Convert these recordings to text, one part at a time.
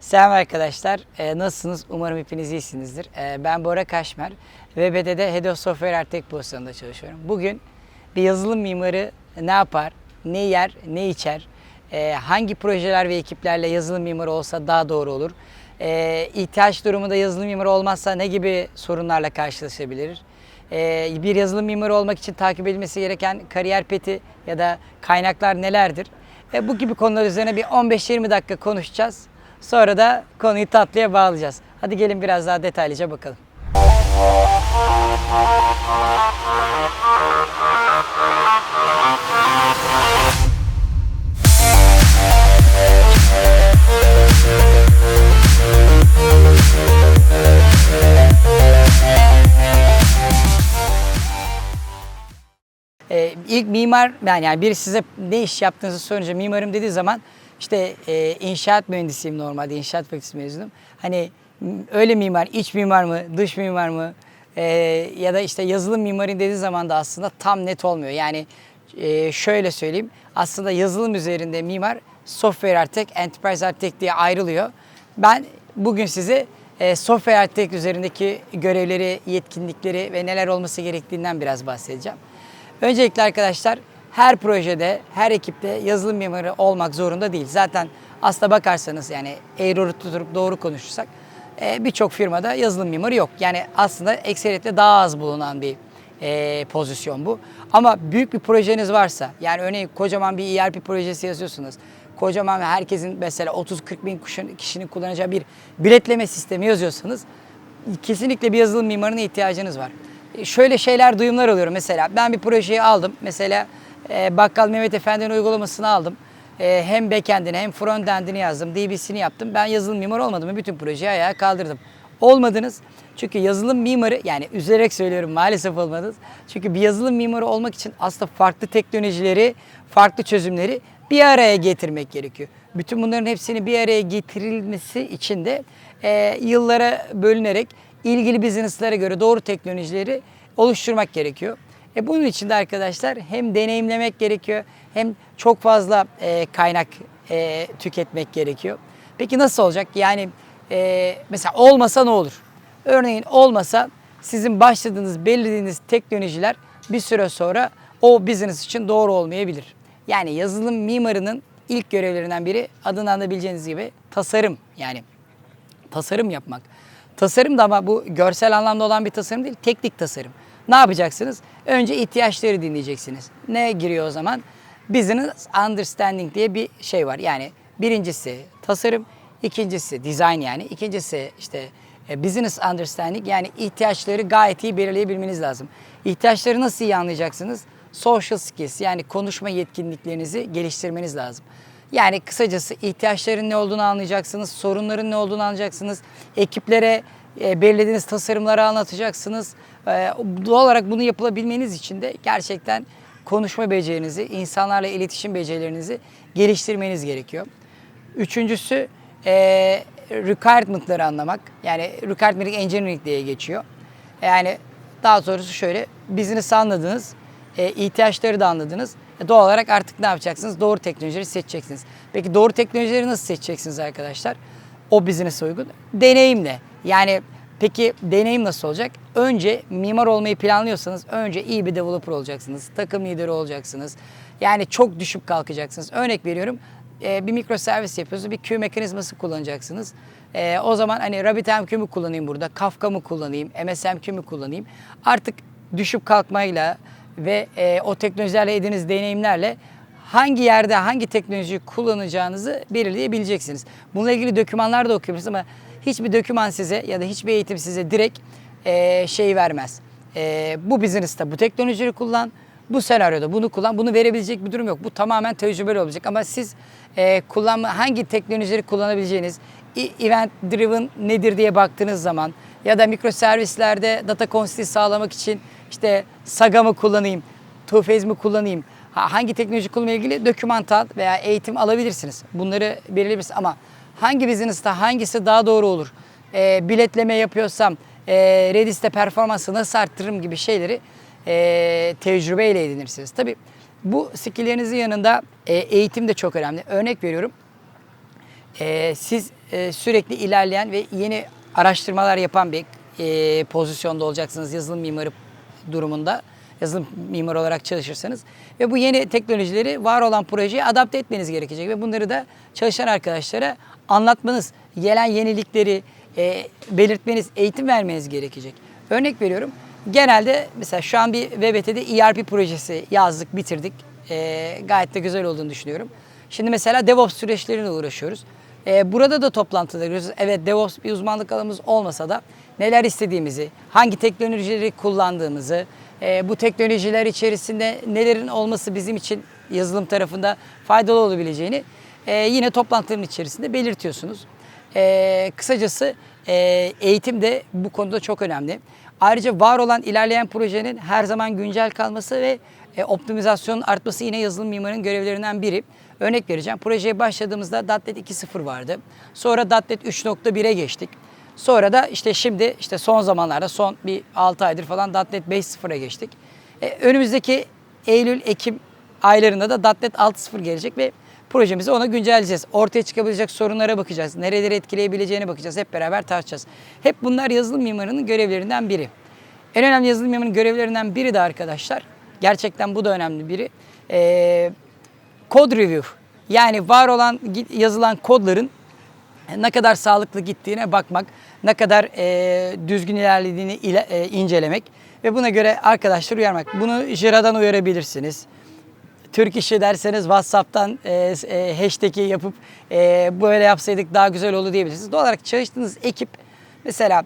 Selam arkadaşlar. Ee, nasılsınız? Umarım hepiniz iyisinizdir. Ee, ben Bora Kaşmer. VBD'de Head of Software Architect pozisyonunda çalışıyorum. Bugün bir yazılım mimarı ne yapar, ne yer, ne içer, ee, hangi projeler ve ekiplerle yazılım mimarı olsa daha doğru olur, ee, ihtiyaç durumunda yazılım mimarı olmazsa ne gibi sorunlarla karşılaşabilir, ee, bir yazılım mimarı olmak için takip edilmesi gereken kariyer peti ya da kaynaklar nelerdir? Ee, bu gibi konular üzerine bir 15-20 dakika konuşacağız. Sonra da konuyu tatlıya bağlayacağız. Hadi gelin biraz daha detaylıca bakalım. Ee, ilk mimar ben yani biri size ne iş yaptığınızı sorunca mimarım dediği zaman işte e, inşaat mühendisiyim normalde inşaat fakültesi mezunum. Hani öyle mimar, iç mimar mı, dış mimar mı e, ya da işte yazılım mimarı dediği zaman da aslında tam net olmuyor. Yani e, şöyle söyleyeyim aslında yazılım üzerinde mimar software architect, enterprise architect diye ayrılıyor. Ben bugün size e, software architect üzerindeki görevleri, yetkinlikleri ve neler olması gerektiğinden biraz bahsedeceğim. Öncelikle arkadaşlar her projede, her ekipte yazılım mimarı olmak zorunda değil. Zaten aslına bakarsanız yani eğri tutup doğru konuşursak e, birçok firmada yazılım mimarı yok. Yani aslında ekseriyetle daha az bulunan bir e, pozisyon bu. Ama büyük bir projeniz varsa yani örneğin kocaman bir ERP projesi yazıyorsunuz. Kocaman herkesin mesela 30-40 bin kişinin kullanacağı bir biletleme sistemi yazıyorsanız kesinlikle bir yazılım mimarına ihtiyacınız var. E, Şöyle şeyler, duyumlar alıyorum mesela. Ben bir projeyi aldım. Mesela e, Bakkal Mehmet Efendi'nin uygulamasını aldım. E, hem backend'ini hem frontend'ini yazdım. DB'sini yaptım. Ben yazılım mimarı olmadım. Bütün projeyi ayağa kaldırdım. Olmadınız. Çünkü yazılım mimarı yani üzülerek söylüyorum maalesef olmadınız. Çünkü bir yazılım mimarı olmak için aslında farklı teknolojileri, farklı çözümleri bir araya getirmek gerekiyor. Bütün bunların hepsini bir araya getirilmesi için de e, yıllara bölünerek ilgili business'lara göre doğru teknolojileri oluşturmak gerekiyor. E bunun için de arkadaşlar hem deneyimlemek gerekiyor hem çok fazla e, kaynak e, tüketmek gerekiyor. Peki nasıl olacak? Yani e, mesela olmasa ne olur? Örneğin olmasa sizin başladığınız, belirlediğiniz teknolojiler bir süre sonra o business için doğru olmayabilir. Yani yazılım mimarının ilk görevlerinden biri adından da bileceğiniz gibi tasarım yani tasarım yapmak. Tasarım da ama bu görsel anlamda olan bir tasarım değil, teknik tasarım. Ne yapacaksınız? Önce ihtiyaçları dinleyeceksiniz. Ne giriyor o zaman? Business Understanding diye bir şey var. Yani birincisi tasarım, ikincisi design yani, ikincisi işte e, business understanding yani ihtiyaçları gayet iyi belirleyebilmeniz lazım. İhtiyaçları nasıl iyi anlayacaksınız? Social skills yani konuşma yetkinliklerinizi geliştirmeniz lazım. Yani kısacası ihtiyaçların ne olduğunu anlayacaksınız, sorunların ne olduğunu anlayacaksınız. Ekiplere e, belirlediğiniz tasarımları anlatacaksınız. E, doğal olarak bunu yapılabilmeniz için de gerçekten konuşma becerinizi, insanlarla iletişim becerilerinizi geliştirmeniz gerekiyor. Üçüncüsü e, requirement'ları anlamak. Yani requirement engineering diye geçiyor. Yani daha doğrusu şöyle, business anladınız, e, ihtiyaçları da anladınız. E, doğal olarak artık ne yapacaksınız? Doğru teknolojileri seçeceksiniz. Peki doğru teknolojileri nasıl seçeceksiniz arkadaşlar? O business'e uygun. Deneyimle. Yani peki deneyim nasıl olacak? Önce mimar olmayı planlıyorsanız önce iyi bir developer olacaksınız. Takım lideri olacaksınız. Yani çok düşüp kalkacaksınız. Örnek veriyorum e, bir mikroservis yapıyorsunuz, bir queue mekanizması kullanacaksınız. E, o zaman hani RabbitMQ mu kullanayım burada, Kafka mı kullanayım, MSMQ mu kullanayım? Artık düşüp kalkmayla ve e, o teknolojilerle ediniz deneyimlerle hangi yerde hangi teknolojiyi kullanacağınızı belirleyebileceksiniz. Bununla ilgili dokümanlar da okuyabilirsiniz ama hiçbir doküman size ya da hiçbir eğitim size direkt e, şey vermez. E, bu business'ta bu teknolojiyi kullan, bu senaryoda bunu kullan, bunu verebilecek bir durum yok. Bu tamamen tecrübeli olacak ama siz e, kullanma hangi teknolojileri kullanabileceğiniz, event driven nedir diye baktığınız zaman ya da mikroservislerde data consistency sağlamak için işte Saga mı kullanayım, Two-Phase mi kullanayım, ha- hangi teknoloji kullanımla ilgili dokümantal veya eğitim alabilirsiniz. Bunları belirleyebilirsiniz ama hangi business'ta hangisi daha doğru olur, e, biletleme yapıyorsam e, Redis'te performansı nasıl arttırırım gibi şeyleri e, tecrübeyle edinirsiniz. Tabii bu skillerinizin yanında e, eğitim de çok önemli. Örnek veriyorum. Ee, siz e, sürekli ilerleyen ve yeni araştırmalar yapan bir e, pozisyonda olacaksınız yazılım mimarı durumunda. Yazılım mimarı olarak çalışırsanız. Ve bu yeni teknolojileri var olan projeye adapte etmeniz gerekecek. Ve bunları da çalışan arkadaşlara anlatmanız, gelen yenilikleri e, belirtmeniz, eğitim vermeniz gerekecek. Örnek veriyorum. Genelde mesela şu an bir VBT'de ERP projesi yazdık, bitirdik. E, gayet de güzel olduğunu düşünüyorum. Şimdi mesela DevOps süreçleriyle uğraşıyoruz. Ee, burada da toplantıda görüyoruz. Evet DevOps bir uzmanlık alanımız olmasa da neler istediğimizi, hangi teknolojileri kullandığımızı, e, bu teknolojiler içerisinde nelerin olması bizim için yazılım tarafında faydalı olabileceğini e, yine toplantıların içerisinde belirtiyorsunuz. E, kısacası e, eğitim de bu konuda çok önemli. Ayrıca var olan ilerleyen projenin her zaman güncel kalması ve e, optimizasyonun artması yine yazılım mimarının görevlerinden biri. Örnek vereceğim. Projeye başladığımızda .NET 2.0 vardı. Sonra .NET 3.1'e geçtik. Sonra da işte şimdi işte son zamanlarda son bir 6 aydır falan .NET 5.0'a geçtik. E, önümüzdeki Eylül, Ekim aylarında da .NET 6.0 gelecek ve projemizi ona güncelleyeceğiz. Ortaya çıkabilecek sorunlara bakacağız. Nereleri etkileyebileceğine bakacağız. Hep beraber tartışacağız. Hep bunlar yazılım mimarının görevlerinden biri. En önemli yazılım mimarının görevlerinden biri de arkadaşlar. Gerçekten bu da önemli biri. Ee, code review. Yani var olan yazılan kodların ne kadar sağlıklı gittiğine bakmak, ne kadar e, düzgün ilerlediğini ile, e, incelemek ve buna göre arkadaşlar uyarmak. Bunu Jira'dan uyarabilirsiniz. Türk işi derseniz WhatsApp'tan e, e, hashtag'i yapıp e, böyle yapsaydık daha güzel olur diyebilirsiniz. Doğal olarak çalıştığınız ekip mesela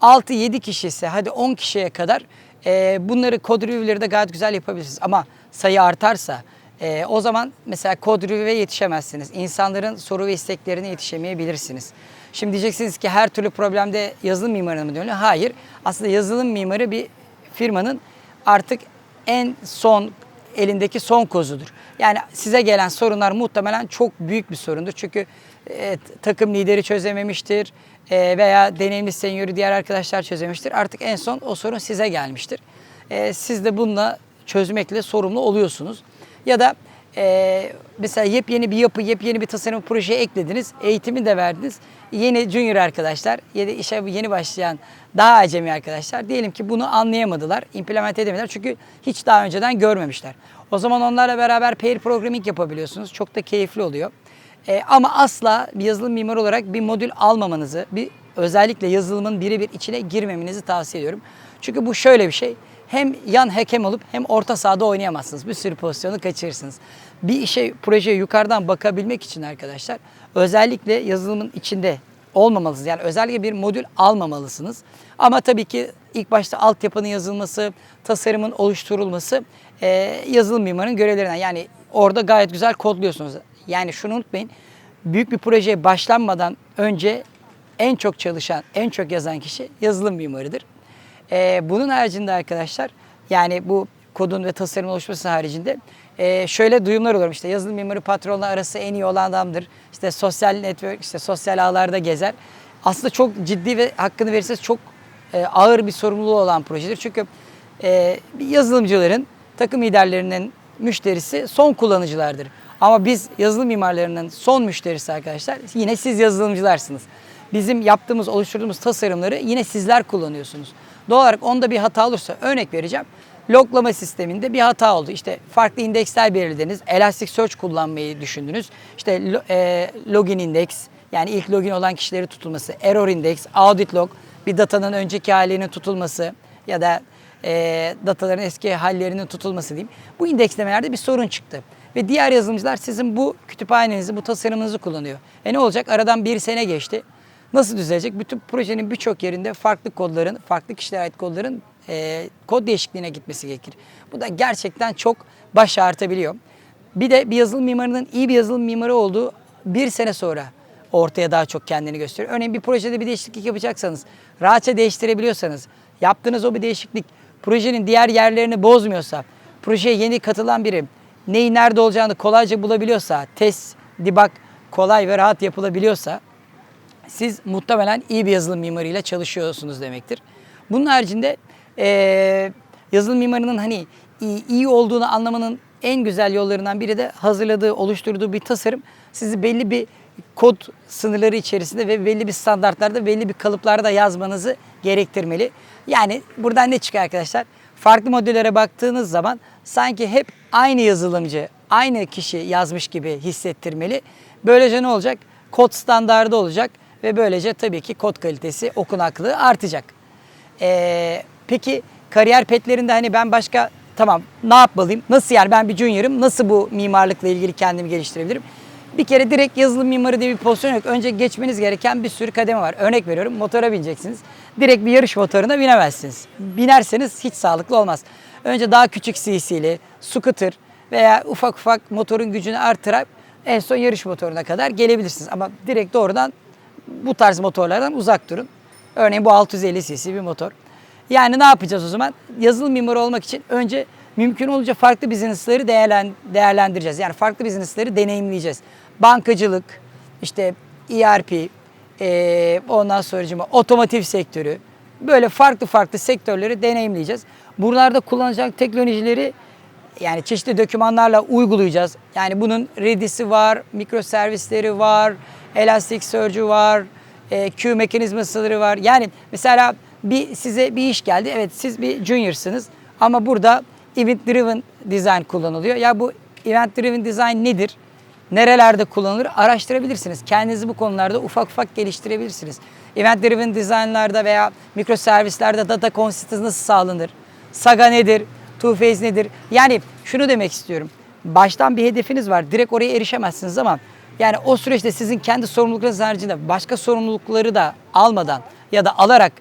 6-7 kişi ise hadi 10 kişiye kadar e, bunları kod review'leri de gayet güzel yapabilirsiniz. Ama sayı artarsa e, o zaman mesela kod review'e yetişemezsiniz. İnsanların soru ve isteklerine yetişemeyebilirsiniz. Şimdi diyeceksiniz ki her türlü problemde yazılım mimarına mı dönüyor? Hayır. Aslında yazılım mimarı bir firmanın artık en son elindeki son kozudur. Yani size gelen sorunlar muhtemelen çok büyük bir sorundur. Çünkü e, takım lideri çözememiştir e, veya deneyimli senyörü diğer arkadaşlar çözemiştir. Artık en son o sorun size gelmiştir. E, siz de bununla çözmekle sorumlu oluyorsunuz. Ya da e, mesela yepyeni bir yapı, yepyeni bir tasarım projeye eklediniz. Eğitimi de verdiniz. Yeni junior arkadaşlar ya da işe yeni başlayan daha acemi arkadaşlar diyelim ki bunu anlayamadılar, implement edemediler. Çünkü hiç daha önceden görmemişler. O zaman onlarla beraber pair programming yapabiliyorsunuz. Çok da keyifli oluyor. E, ama asla bir yazılım mimarı olarak bir modül almamanızı, bir özellikle yazılımın birebir içine girmemenizi tavsiye ediyorum. Çünkü bu şöyle bir şey hem yan hakem olup hem orta sahada oynayamazsınız. Bir sürü pozisyonu kaçırırsınız. Bir işe, projeye yukarıdan bakabilmek için arkadaşlar özellikle yazılımın içinde olmamalısınız. Yani özellikle bir modül almamalısınız. Ama tabii ki ilk başta altyapının yazılması, tasarımın oluşturulması e, yazılım mimarının görevlerinden. Yani orada gayet güzel kodluyorsunuz. Yani şunu unutmayın. Büyük bir projeye başlanmadan önce en çok çalışan, en çok yazan kişi yazılım mimarıdır. Ee, bunun haricinde arkadaşlar yani bu kodun ve tasarımın oluşması haricinde e, şöyle duyumlar olur işte yazılım mimarı patronla arası en iyi olan adamdır. İşte sosyal network işte sosyal ağlarda gezer. Aslında çok ciddi ve hakkını verirseniz çok e, ağır bir sorumluluğu olan projedir. Çünkü e, yazılımcıların takım liderlerinin müşterisi son kullanıcılardır. Ama biz yazılım mimarlarının son müşterisi arkadaşlar yine siz yazılımcılarsınız. Bizim yaptığımız, oluşturduğumuz tasarımları yine sizler kullanıyorsunuz. Doğal olarak onda bir hata olursa örnek vereceğim. Loglama sisteminde bir hata oldu. İşte farklı indeksler belirlediniz. Elasticsearch kullanmayı düşündünüz. İşte e, login index yani ilk login olan kişileri tutulması, error index, audit log, bir datanın önceki halinin tutulması ya da e, dataların eski hallerinin tutulması diyeyim. Bu indekslemelerde bir sorun çıktı. Ve diğer yazılımcılar sizin bu kütüphanenizi, bu tasarımınızı kullanıyor. E ne olacak? Aradan bir sene geçti. Nasıl düzelecek? Bütün projenin birçok yerinde farklı kodların, farklı kişilere ait kodların e, kod değişikliğine gitmesi gerekir. Bu da gerçekten çok baş ağrıtabiliyor. Bir de bir yazılım mimarının iyi bir yazılım mimarı olduğu bir sene sonra ortaya daha çok kendini gösteriyor. Örneğin bir projede bir değişiklik yapacaksanız, rahatça değiştirebiliyorsanız, yaptığınız o bir değişiklik projenin diğer yerlerini bozmuyorsa, projeye yeni katılan biri neyi nerede olacağını kolayca bulabiliyorsa, test, debug kolay ve rahat yapılabiliyorsa siz muhtemelen iyi bir yazılım mimarıyla çalışıyorsunuz demektir. Bunun haricinde e, yazılım mimarının hani iyi, iyi olduğunu anlamanın en güzel yollarından biri de hazırladığı, oluşturduğu bir tasarım sizi belli bir kod sınırları içerisinde ve belli bir standartlarda, belli bir kalıplarda yazmanızı gerektirmeli. Yani buradan ne çıkıyor arkadaşlar? Farklı modellere baktığınız zaman sanki hep aynı yazılımcı, aynı kişi yazmış gibi hissettirmeli. Böylece ne olacak? Kod standardı olacak ve böylece tabii ki kod kalitesi, okunaklığı artacak. Ee, peki kariyer petlerinde hani ben başka tamam ne yapmalıyım? Nasıl yani ben bir junior'ım nasıl bu mimarlıkla ilgili kendimi geliştirebilirim? Bir kere direkt yazılım mimarı diye bir pozisyon yok. Önce geçmeniz gereken bir sürü kademe var. Örnek veriyorum motora bineceksiniz. Direkt bir yarış motoruna binemezsiniz. Binerseniz hiç sağlıklı olmaz. Önce daha küçük CC'li, scooter veya ufak ufak motorun gücünü artırarak en son yarış motoruna kadar gelebilirsiniz. Ama direkt doğrudan bu tarz motorlardan uzak durun. Örneğin bu 650 cc bir motor. Yani ne yapacağız o zaman? Yazılım mimarı olmak için önce mümkün olunca farklı business'ları değerlen, değerlendireceğiz. Yani farklı business'ları deneyimleyeceğiz. Bankacılık, işte ERP, e, ondan sonra otomotiv sektörü, böyle farklı farklı sektörleri deneyimleyeceğiz. Buralarda kullanacak teknolojileri yani çeşitli dokümanlarla uygulayacağız. Yani bunun Redis'i var, mikroservisleri var, Elasticsearch'ü var, e, Q mekanizmaları var. Yani mesela bir size bir iş geldi. Evet siz bir junior'sınız ama burada event driven design kullanılıyor. Ya bu event driven design nedir? Nerelerde kullanılır? Araştırabilirsiniz. Kendinizi bu konularda ufak ufak geliştirebilirsiniz. Event driven design'larda veya mikroservislerde data consistency nasıl sağlanır? Saga nedir? Two phase nedir? Yani şunu demek istiyorum. Baştan bir hedefiniz var. Direkt oraya erişemezsiniz ama yani o süreçte sizin kendi sorumluluklarınız haricinde başka sorumlulukları da almadan ya da alarak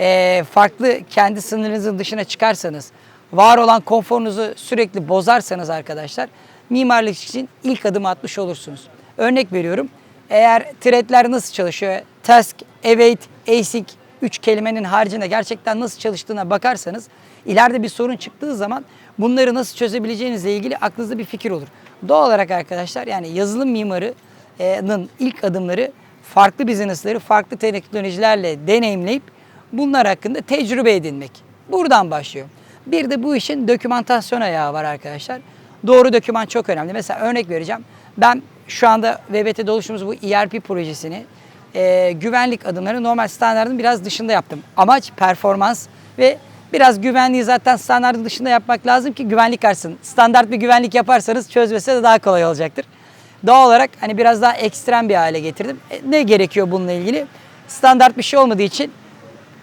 eee, farklı kendi sınırınızın dışına çıkarsanız, var olan konforunuzu sürekli bozarsanız arkadaşlar mimarlık için ilk adım atmış olursunuz. Örnek veriyorum. Eğer threadler nasıl çalışıyor? Task, await, async üç kelimenin haricinde gerçekten nasıl çalıştığına bakarsanız ileride bir sorun çıktığı zaman bunları nasıl çözebileceğinizle ilgili aklınızda bir fikir olur. Doğal olarak arkadaşlar yani yazılım mimarının ilk adımları farklı business'ları farklı teknolojilerle deneyimleyip bunlar hakkında tecrübe edinmek. Buradan başlıyor. Bir de bu işin dokümantasyon ayağı var arkadaşlar. Doğru doküman çok önemli. Mesela örnek vereceğim. Ben şu anda VBT'de oluşturduğumuz bu ERP projesini e, güvenlik adımları normal standartın biraz dışında yaptım. Amaç performans ve biraz güvenliği zaten standartın dışında yapmak lazım ki güvenlik artsın. Standart bir güvenlik yaparsanız çözmesi de daha kolay olacaktır. Doğal olarak hani biraz daha ekstrem bir hale getirdim. E, ne gerekiyor bununla ilgili? Standart bir şey olmadığı için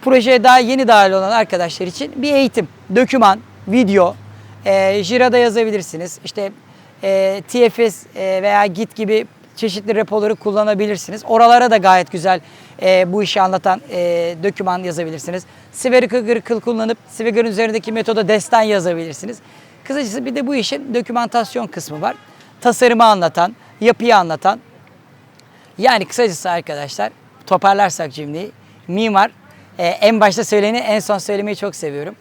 projeye daha yeni dahil olan arkadaşlar için bir eğitim, doküman, video, e, Jira'da yazabilirsiniz. İşte e, TFS e, veya Git gibi çeşitli repoları kullanabilirsiniz. Oralara da gayet güzel e, bu işi anlatan e, doküman yazabilirsiniz. Spherical kullanıp Swagger'ın üzerindeki metoda destan yazabilirsiniz. Kısacası bir de bu işin dokümantasyon kısmı var. Tasarımı anlatan, yapıyı anlatan. Yani kısacası arkadaşlar toparlarsak cümleyi mimar e, en başta söyleni en son söylemeyi çok seviyorum.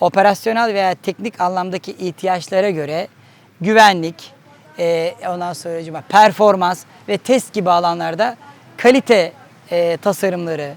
Operasyonel veya teknik anlamdaki ihtiyaçlara göre güvenlik, e, ondan sonra performans ve test gibi alanlarda kalite e, tasarımları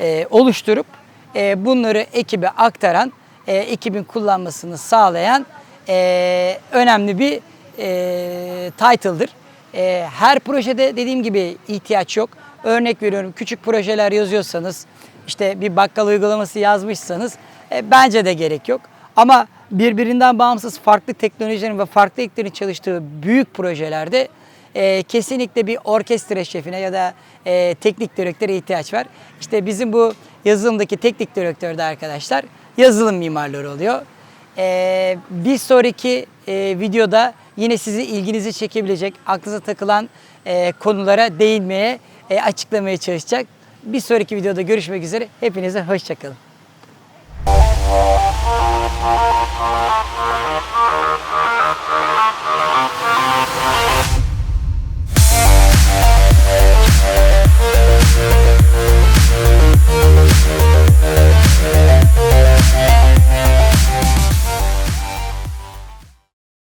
e, oluşturup e, bunları ekibe aktaran, e, ekibin kullanmasını sağlayan e, önemli bir e, title'dır. E, her projede dediğim gibi ihtiyaç yok. Örnek veriyorum küçük projeler yazıyorsanız, işte bir bakkal uygulaması yazmışsanız e, bence de gerek yok. Ama birbirinden bağımsız farklı teknolojilerin ve farklı eklerin çalıştığı büyük projelerde e, kesinlikle bir orkestra şefine ya da e, teknik direktöre ihtiyaç var. İşte bizim bu yazılımdaki teknik direktör de arkadaşlar yazılım mimarları oluyor. E, bir sonraki e, videoda yine sizi ilginizi çekebilecek, aklınıza takılan e, konulara değinmeye, e, açıklamaya çalışacak. Bir sonraki videoda görüşmek üzere. Hepinize hoşçakalın. Thank you.